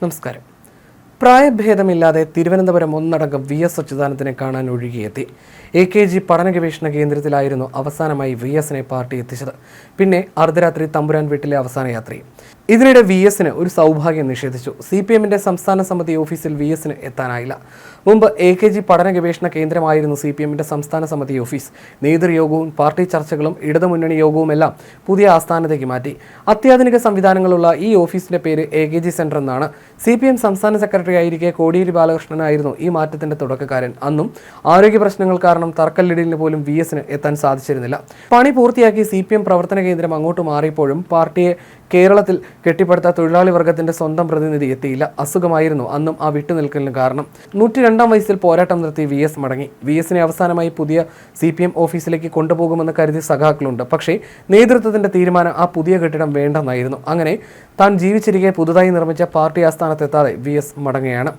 നമസ്കാരം. പ്രായഭേദമില്ലാതെ തിരുവനന്തപുരം ഒന്നടങ്കം V S അച്യുതാനന്ദനെ കാണാൻ ഒഴുകിയെത്തി. എ കെ ജി പഠന ഗവേഷണ കേന്ദ്രത്തിലായിരുന്നു അവസാനമായി വി എസിനെ പാർട്ടി എത്തിച്ചത്. പിന്നെ അർദ്ധരാത്രി തമ്പുരാൻ വീട്ടിലെ അവസാന യാത്രയും ഇതിനിടെ വി എസിന് ഒരു സൗഭാഗ്യം നിഷേധിച്ചു. സി പി എമ്മിന്റെ സംസ്ഥാന സമിതി ഓഫീസിൽ വി എസിന് എത്താനായില്ല. മുമ്പ് എ കെ ജി പഠന ഗവേഷണ കേന്ദ്രമായിരുന്നു സി പി എമ്മിന്റെ സംസ്ഥാന സമിതി ഓഫീസ്. നേതൃയോഗവും പാർട്ടി ചർച്ചകളും ഇടതുമുന്നണി യോഗവും എല്ലാം പുതിയ ആസ്ഥാനത്തേക്ക് മാറ്റി. അത്യാധുനിക സംവിധാനങ്ങളുള്ള ഈ ഓഫീസിന്റെ പേര് എ കെ ജി സെന്റർ എന്നാണ്. സി പി എം സംസ്ഥാന സെക്രട്ടറി ആയിരിക്കെ കോടിയേരി ബാലകൃഷ്ണനായിരുന്നു ഈ മാറ്റത്തിന്റെ തുടക്കക്കാരൻ. അന്നും ആരോഗ്യ പ്രശ്നങ്ങൾ കാരണം തർക്കല്ലിടലിന് പോലും വി എസിന് എത്താൻ സാധിച്ചിരുന്നില്ല. പണി പൂർത്തിയാക്കി സി പി എം പ്രവർത്തന കേന്ദ്രം അങ്ങോട്ട് മാറിയപ്പോഴും പാർട്ടിയെ കേരളത്തിൽ കെട്ടിപ്പടുത്ത തൊഴിലാളി വർഗത്തിന്റെ സ്വന്തം പ്രതിനിധി എത്തിയില്ല. അസുഖമായിരുന്നു അന്നും ആ വിട്ടുനിൽക്കലിന് കാരണം. നൂറ്റി രണ്ടാം വയസ്സിൽ പോരാട്ടം നിർത്തി വി എസ് മടങ്ങി. വി എസിനെ അവസാനമായി പുതിയ സി പി എം ഓഫീസിലേക്ക് കൊണ്ടുപോകുമെന്ന് കരുതി സഖാക്കളുണ്ട്. പക്ഷേ നേതൃത്വത്തിന്റെ തീരുമാനം ആ പുതിയ കെട്ടിടം വേണ്ടെന്നായിരുന്നു. അങ്ങനെ താൻ ജീവിച്ചിരിക്കെ പുതുതായി നിർമ്മിച്ച പാർട്ടി ആസ്ഥാനത്തെത്താതെ വി എസ് മടങ്ങുകയാണ്.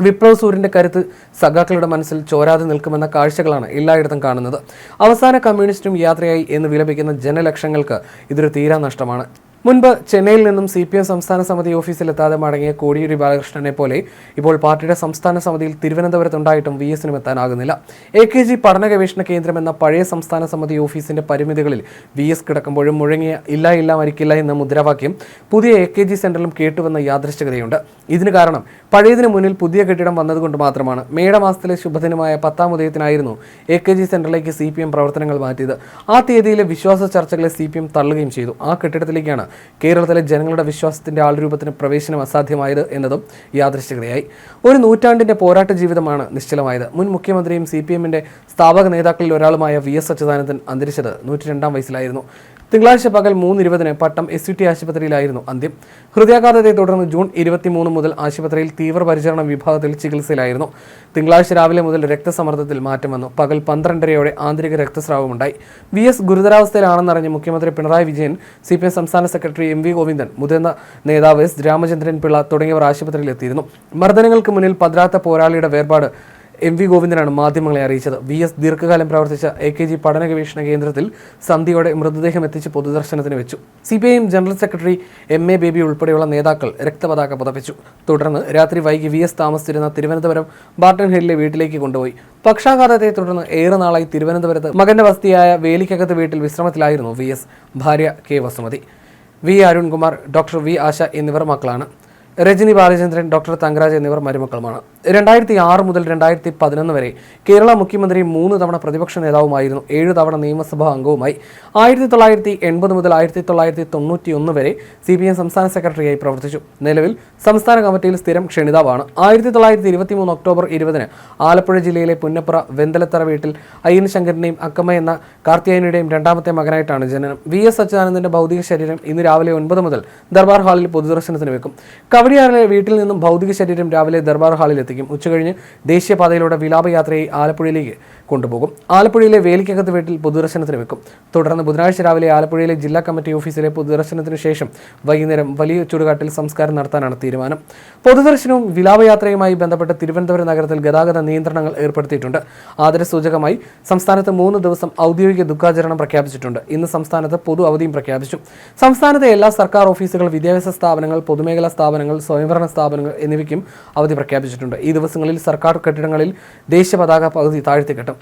വിപ്ലവ് സൂര്യന്റെ കരുത്ത് സഖാക്കളുടെ മനസ്സിൽ ചോരാതെ നിൽക്കുമെന്ന കാഴ്ചകളാണ് എല്ലായിടത്തും കാണുന്നത്. അവസാന കമ്മ്യൂണിസ്റ്റും യാത്രയായി എന്ന് വിലപിക്കുന്ന ജനലക്ഷങ്ങൾക്ക് ഇതൊരു തീരാ നഷ്ടമാണ്. മുൻപ് ചെന്നൈയിൽ നിന്നും സി പി എം സംസ്ഥാന സമിതി ഓഫീസിലെത്താതെ മടങ്ങിയ കോടിയേരി ബാലകൃഷ്ണനെ പോലെ ഇപ്പോൾ പാർട്ടിയുടെ സംസ്ഥാന സമിതിയിൽ തിരുവനന്തപുരത്തുണ്ടായിട്ടും വി എസിനും എത്താനാകുന്നില്ല. എ കെ ജി പഠന ഗവേഷണ കേന്ദ്രം എന്ന പഴയ സംസ്ഥാന സമിതി ഓഫീസിന്റെ പരിമിതികളിൽ വി എസ് കിടക്കുമ്പോഴും മുഴങ്ങിയ ഇല്ല ഇല്ല മരിക്കില്ല എന്ന മുദ്രാവാക്യം പുതിയ എ കെ ജി സെന്ററിലും കേട്ടുവെന്ന യാദൃശ്ചികതയുണ്ട്. ഇതിന് കാരണം പഴയതിനു മുന്നിൽ പുതിയ കെട്ടിടം വന്നതുകൊണ്ട് മാത്രമാണ്. മേടമാസത്തിലെ ശുഭദിനമായ പത്താം ഉദയത്തിനായിരുന്നു എ കെ ജി സെന്ററിലേക്ക് സി പി എം പ്രവർത്തനങ്ങൾ മാറ്റിയത്. ആ തീയതിയിലെ വിശ്വാസ ചർച്ചകളെ സി പി എം തള്ളുകയും ചെയ്തു. ആ കെട്ടിടത്തിലേക്കാണ് കേരളത്തിലെ ജനങ്ങളുടെ വിശ്വാസത്തിന്റെ ആൾരൂപത്തിന് പ്രവേശനം അസാധ്യമായത് എന്നതും യാദൃശ്ചികതയായി. ഒരു നൂറ്റാണ്ടിന്റെ പോരാട്ട ജീവിതമാണ് നിശ്ചലമായത്. മുൻ മുഖ്യമന്ത്രിയും സി പി എമ്മിന്റെ സ്ഥാപക നേതാക്കളിൽ ഒരാളുമായ വി എസ് അച്യുതാനന്ദൻ അന്തരിച്ചത് നൂറ്റി രണ്ടാം വയസ്സിലായിരുന്നു. തിങ്കളാഴ്ച പകൽ മൂന്ന് ഇരുപതിന് പട്ടം എസ് യു ടി ആശുപത്രിയിലായിരുന്നു അന്ത്യം. ഹൃദയാഘാതത്തെ തുടർന്ന് ജൂൺ ഇരുപത്തിമൂന്ന് മുതൽ ആശുപത്രിയിൽ തീവ്രപരിചരണ വിഭാഗത്തിൽ ചികിത്സയിലായിരുന്നു. തിങ്കളാഴ്ച രാവിലെ മുതൽ രക്തസമ്മർദ്ദത്തിൽ മാറ്റം വന്നു. പകൽ പന്ത്രണ്ടരയോടെ ആന്തരിക രക്തസ്രാവമുണ്ടായി. വി എസ് ഗുരുതരാവസ്ഥയിലാണെന്നറിഞ്ഞ് മുഖ്യമന്ത്രി Pinarayi Vijayan C P M സംസ്ഥാന സെക്രട്ടറി എം വി ഗോവിന്ദൻ മുതിർന്ന നേതാവ് എസ് രാമചന്ദ്രൻ പിള്ള തുടങ്ങിയവർ ആശുപത്രിയിലെത്തിയിരുന്നു. മർദ്ദനങ്ങൾക്ക് മുന്നിൽ പതിരാത്ത പോരാളിയുടെ വേർപാട് എം വി ഗോവിന്ദനാണ് മാധ്യമങ്ങളെ അറിയിച്ചത്. വി എസ് ദീർഘകാലം പ്രവർത്തിച്ച എ കെ ജി പഠന ഗവേഷണ കേന്ദ്രത്തിൽ സന്ധ്യയോടെ മൃതദേഹം എത്തിച്ച് പൊതുദർശനത്തിന് വെച്ചു. C P I M general secretary M A Baby ഉൾപ്പെടെയുള്ള നേതാക്കൾ രക്തപതാക പതപ്പിച്ചു. തുടർന്ന് രാത്രി വൈകി വി എസ് താമസിച്ചിരുന്ന തിരുവനന്തപുരം ബാർട്ടൺ ഹില്ലിലെ വീട്ടിലേക്ക് കൊണ്ടുപോയി. പക്ഷാഘാതത്തെ തുടർന്ന് ഏറെ നാളായി തിരുവനന്തപുരത്ത് മകന്റെ വസതിയായ വേലിക്കകത്ത് വീട്ടിൽ വിശ്രമത്തിലായിരുന്നു വി എസ്. ഭാര്യ K Vasumathi. V Arunkumar doctor V Asha എന്നിവർ മക്കളാണ്. രജനി ബാലചന്ദ്രൻ ഡോക്ടർ തങ്കരാജ് എന്നിവർ മരുമക്കളുമാണ്. രണ്ടായിരത്തി ആറ് മുതൽ രണ്ടായിരത്തി പതിനൊന്ന് വരെ കേരള മുഖ്യമന്ത്രി മൂന്ന് തവണ പ്രതിപക്ഷ നേതാവുമായിരുന്നു ഏഴ് തവണ നിയമസഭാ അംഗവുമായി. ആയിരത്തി തൊള്ളായിരത്തി എൺപത് മുതൽ ആയിരത്തി തൊള്ളായിരത്തി തൊണ്ണൂറ്റി ഒന്ന് വരെ സി പി എം സംസ്ഥാന സെക്രട്ടറിയായി പ്രവർത്തിച്ചു. നിലവിൽ സംസ്ഥാന കമ്മിറ്റിയിൽ സ്ഥിരം ക്ഷണിതാവാണ്. ആയിരത്തി തൊള്ളായിരത്തി ഇരുപത്തി മൂന്ന് ഒക്ടോബർ ഇരുപതിന് ആലപ്പുഴ ജില്ലയിലെ പുന്നപ്പുറ വെന്തലത്തറ വീട്ടിൽ അയ്യൻ ശങ്കരന്റെയും അക്കമ്മ എന്ന കാർത്തിയായനിയുടെയും രണ്ടാമത്തെ മകനായിട്ടാണ് ജനനം. വി എസ് അച്യുതാനന്ദന്റെ ഭൗതിക ശരീരം ഇന്ന് രാവിലെ ഒൻപത് മുതൽ ദർബാർ ഹാളിൽ പൊതുദർശനത്തിന് വെക്കും. കവടിയാറിലെ വീട്ടിൽ നിന്നും ഭൗതിക ശരീരം രാവിലെ ദർബാർ ഹാളിൽ എത്തിക്കും. ഉച്ചകഴിഞ്ഞ് ദേശീയപാതയിലൂടെ വിലാപയാത്രയെ ആലപ്പുഴയിലേക്ക് കൊണ്ടുപോകും. ആലപ്പുഴയിലെ വേലിക്കകത്ത് വീട്ടിൽ പൊതുദർശനത്തിന് വെക്കും. തുടർന്ന് ബുധനാഴ്ച രാവിലെ ആലപ്പുഴയിലെ ജില്ലാ കമ്മിറ്റി ഓഫീസിലെ പൊതുദർശനത്തിന് ശേഷം വൈകുന്നേരം വലിയ ചുടുകാട്ടിൽ സംസ്കാരം നടത്താനാണ് തീരുമാനം. പൊതുദർശനവും വിലാപയാത്രയുമായി ബന്ധപ്പെട്ട് തിരുവനന്തപുരം നഗരത്തിൽ ഗതാഗത നിയന്ത്രണങ്ങൾ ഏർപ്പെടുത്തിയിട്ടുണ്ട്. ആദരസൂചകമായി സംസ്ഥാനത്ത് മൂന്ന് ദിവസം ഔദ്യോഗിക ദുഃഖാചരണം പ്രഖ്യാപിച്ചിട്ടുണ്ട്. ഇന്ന് സംസ്ഥാനത്ത് പൊതു അവധിയും പ്രഖ്യാപിച്ചു. സംസ്ഥാനത്തെ എല്ലാ സർക്കാർ ഓഫീസുകൾ വിദ്യാഭ്യാസ സ്ഥാപനങ്ങൾ പൊതുമേഖലാ സ്ഥാപനങ്ങൾ സ്വയംഭരണ സ്ഥാപനങ്ങൾ എന്നിവയ്ക്കും അവധി പ്രഖ്യാപിച്ചിട്ടുണ്ട്. ഈ ദിവസങ്ങളിൽ സർക്കാർ കെട്ടിടങ്ങളിൽ ദേശീയ പതാക പകുതി താഴ്ത്തിക്കെട്ടും.